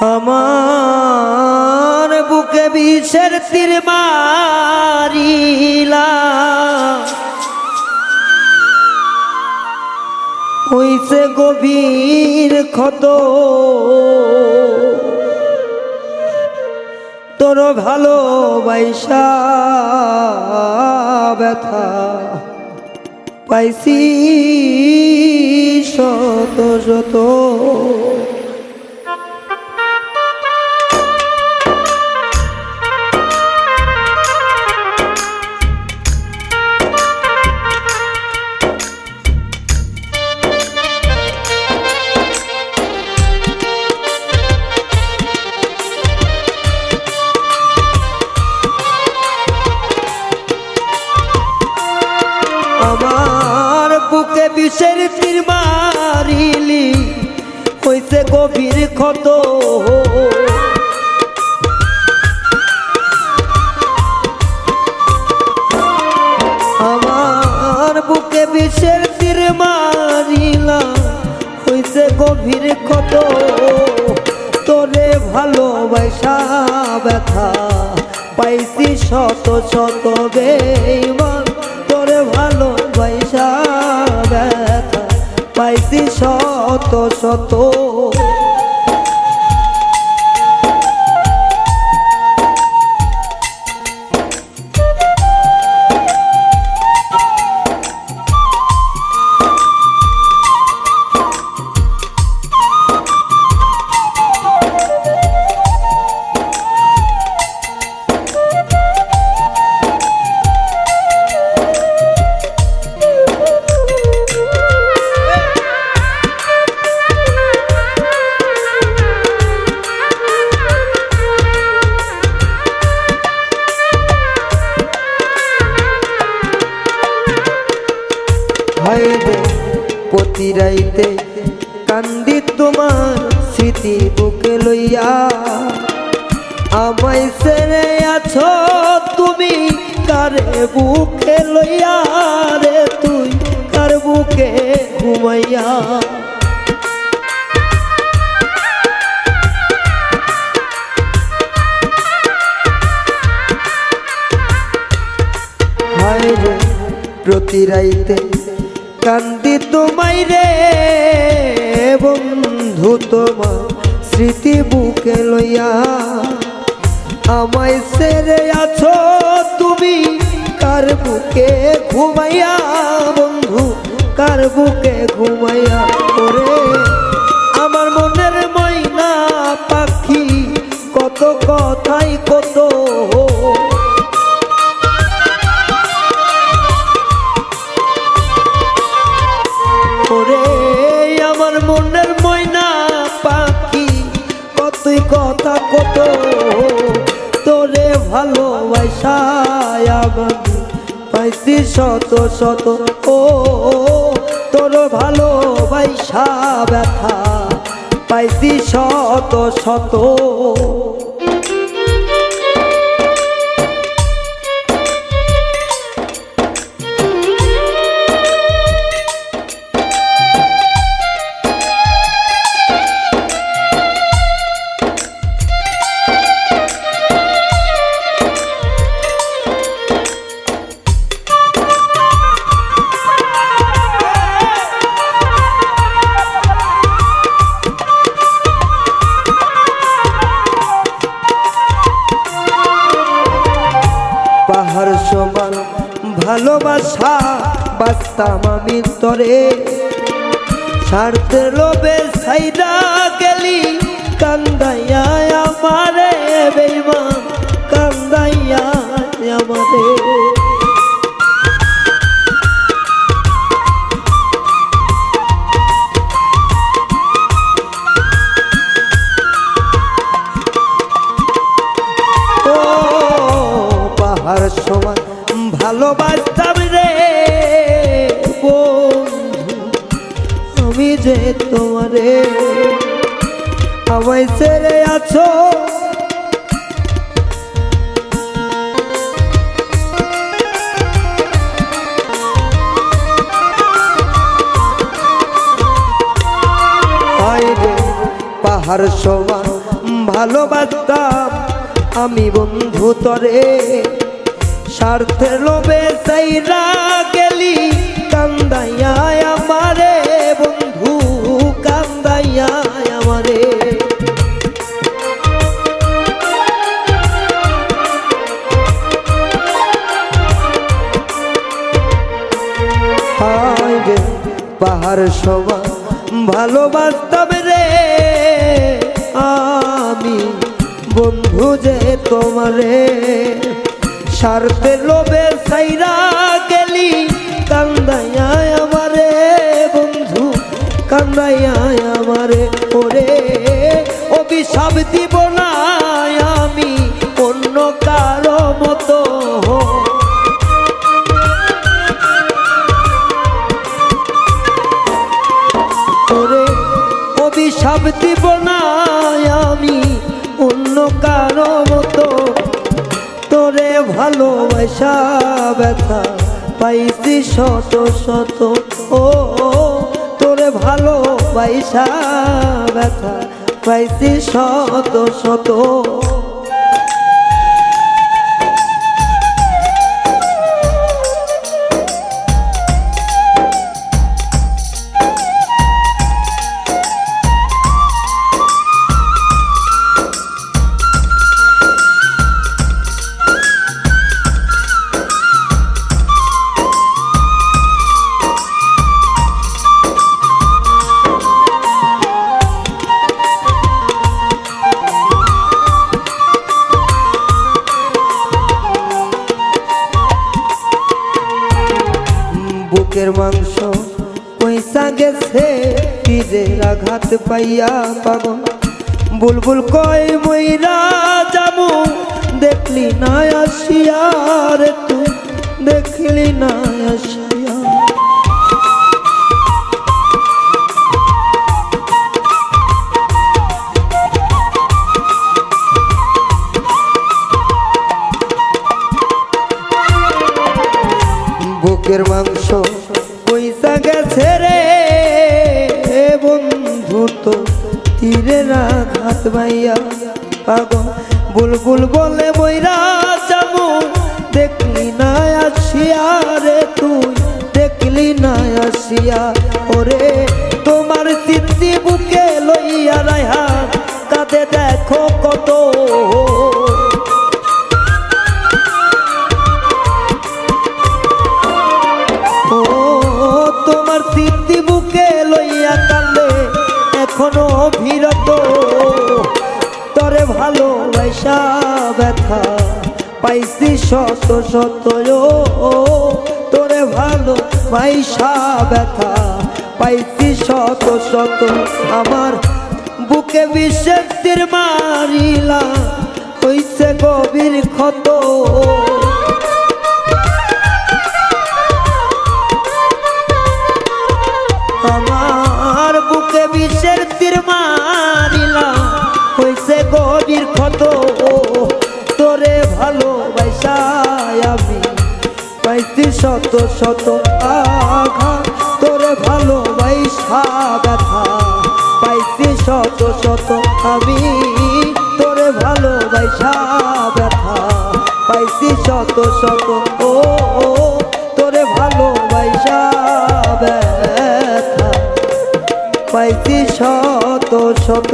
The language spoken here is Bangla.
আমার বুকে বিষের তীর মারিলা। হইছে গভীর ক্ষত তোর ভালোবাসা ব্যথা পাইছি শত শত। বুকে তীর মারিলি, হইছে গভীর ক্ষত। আমার বুকে বিষের তীর মারিলা, হইছে গভীর ক্ষত। তোরে ভালোবাসা ব্যথা, পাইছি শত শত বেইমান। তোরে ভালোবাসা পাইছি শত শত রাইতে কান্দি তোমার স্মৃতি বুকে লইয়া। আমায় সেরে আছো তুমি কারে বুকে লইয়া রে তুই কার বুকে ঘুমাইয়া? প্রতি রাইতে কান্দি তোমায় রে, বন্ধু তোমার স্মৃতি বুকে লইয়া। আমায় সেরে আছো তুমি, কার বুকে ঘুমাইয়া? বন্ধু, কার বুকে ঘুমাইয়া? ওরে, আমার মনের ময়না পাখি, কত কথাই কত শত শত ও তোর ভালো ভাইসা ব্যথা পাইছি শত শত। বাস্তাম আমি তরে স্বার্থের লোভে সাইদা গেলি কান্দাইয়া আমারে বেইমান কান্দাইয়া আমারে। ও আমায় ছেড়ে আছো। পাহাড় সমান, ভালোবাসতাম আমি বন্ধু তরে। স্বার্থের লোভে সাইরা গেলি কান্দাইয়া আমারে বন্ধু, কান্দাইয়া হায় রে পাহাড় সমান ভালোবাসতাম রে। আমি বন্ধু যে তোমারে, স্বার্থের লোভে সাইরা গেলি, কান্দাইয়া আমারে বন্ধু, কান্দাইয়া আমারে ওরে। অভিশাপ দিব না তোরে অভিশাপ দিব না আমি অন্য কারও মতো। তোরে ভালোবাসা ব্যথা পাইছি শত শত। ও, তোরে ভালোবাসা ব্যথা পাইছি শত শত। বুকের মাংস। পয়সা গেছে তীরের আঘাত পাইয়া পাগল বুলবুল কয় ময়রা যাব। দেখলি না আসিয়া রে তুই দেখলি না আসিয়া বুকের মাংস পয়সা গেছে রে। বন্ধু তো তীরে রাঘাত ভাইয়া পাগল। বুলবুল বলে বইরা যাব দেখলি না আসিয়া রে তুই, দেখলি না আসিয়া ওরে। তোমার স্মৃতি বুকে লইয়া রায়া কাঁদে দেখো কত শত শত তোরে ভালো পয়সা ব্যথা। পাইতি শত শত, আমার বুকে বিষের মারিলা হইছে গভীর ক্ষত। শত শত আঘাত, তোরে ভালোবাসা ব্যথা পাইতে শত শত, আমি তোরে ভালোবাসা ব্যথা পাইতে শত শত, ও তোরে ভালোবাসা ব্যথা পাইতে শত শত